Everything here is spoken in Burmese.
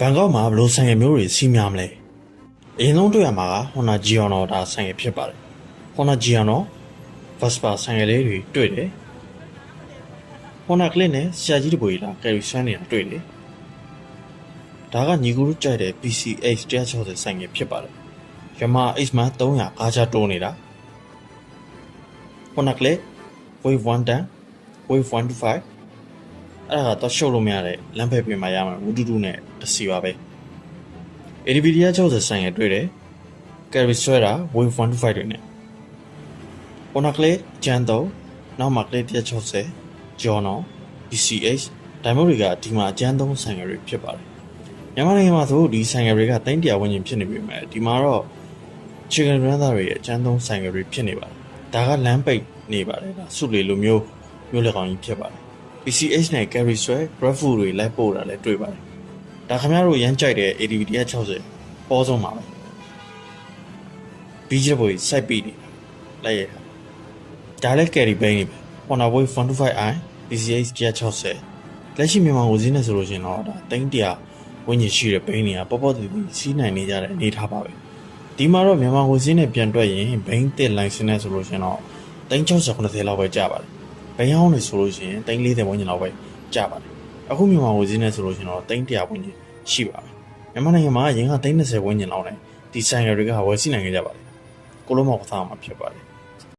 ဘန်ကောက်မှာဘယ်လိုဆိုင်ရမျိုးတွေစီးများမလဲအရင်ဆုံးတွေ့ရမှာက Honda Giorno ဒါဆိုင်ရဖြစ်ပါတယ် Honda Giorno Vespa ဆိုင်ရလေးတွေတွေ့တယ် Honda Click နဲ့ဆရာကြီးတပွေလာကယ်ရီဆွမ်းနေတာတွေ့တယ်ဒါကညီကူတို့ကြိုက်တဲ့ PCH 160ဆိုင်ရဖြစ်ပါတယ် Yamaha H မှာ300ကားချတိုးနေတာ Honda Click Wave 1 tan Wave 125 အဲ့ဒါကတော့ရှုပ်လို့မရတဲ့လမ်းဖက်ပြင်မှာရမှာဝူတူတူနဲ့တစ်စီပါပဲ ADB 160ဆိုင်ရတွေ့တယ် Carry ဆွဲတာ Wave 125တွေနဲ့ Honda Click ကျန်းတော့နောက်မှာ Click 160 Giorno PCH ဒါမျိုးတွေကဒီမှာအကျန်းသုံးဆိုင်ရတွေဖြစ်ပါတယ်မြန်မာနိုင်ငံမှာဆိုဒီဆိုင်ရတွေကတိုင်းတရားဝင်ကျင်ဖြစ်နေပြီမဲ့ဒီမှာတော့ chicken brother တွေရဲ့အကျန်းသုံးဆိုင်ရတွေဖြစ်နေပါတယ်ဒါကလမ်းပိတ်နေပါတယ်ဒါစုလေလိုမျိုးမျိုးလက်ကောင်ကြီးဖြစ်ပါတယ် PCH နဲ့ carry ဆွဲ grab food တွေလိုက်ပို့တာလည်းတွေ့ပါတယ်ဒါခင်ဗျားတို့ရမ်းကြိုက်တဲ့ ADV 160ပေါ်ဆုံးပါပဲပြီးချပွေစိုက်ပြီးနေလိုက်ရတာဒါလည်း carry ပိန်းနေပဲ Honda Wave 125i PCH 160လက်ရှိမြန်မာကိုဈေးနဲ့ဆိုလို့ရှိရင်တော့ဒါ300ဝန်းကျင်ရှိတဲ့ပိန်းတွေကပေါ့ပေါ့တီတီစီးနိုင်နေကြတဲ့အနေထားပါပဲဒီမှာတော့မြန်မာကိုဈေးနဲ့ပြန်တွက်ရင်ဘိန်းတစ်လိုင်စင်နဲ့ဆိုလို့ရှိရင်တော့360 90လောက်ပဲကျပါတယ် ဘိန်းဟောင်းတွေဆိုလို့ရှိရင်340ဝန်းကျင်လောက်ပဲကျပါတယ်အခုမြန်မာကိုဈေးနဲ့ဆိုလို့ရှိရင်တော့300ဝန်းကျင်ရှိပါမယ်မြန်မာနိုင်ငံမှာရင်က330ဝန်းကျင်လောက်နဲ့ဒီဆိုင်ရတွေကဝယ်စီနိုင်ကြကြပါတယ်ကိုလိုမောက်သားမှာဖြစ်ပါတယ်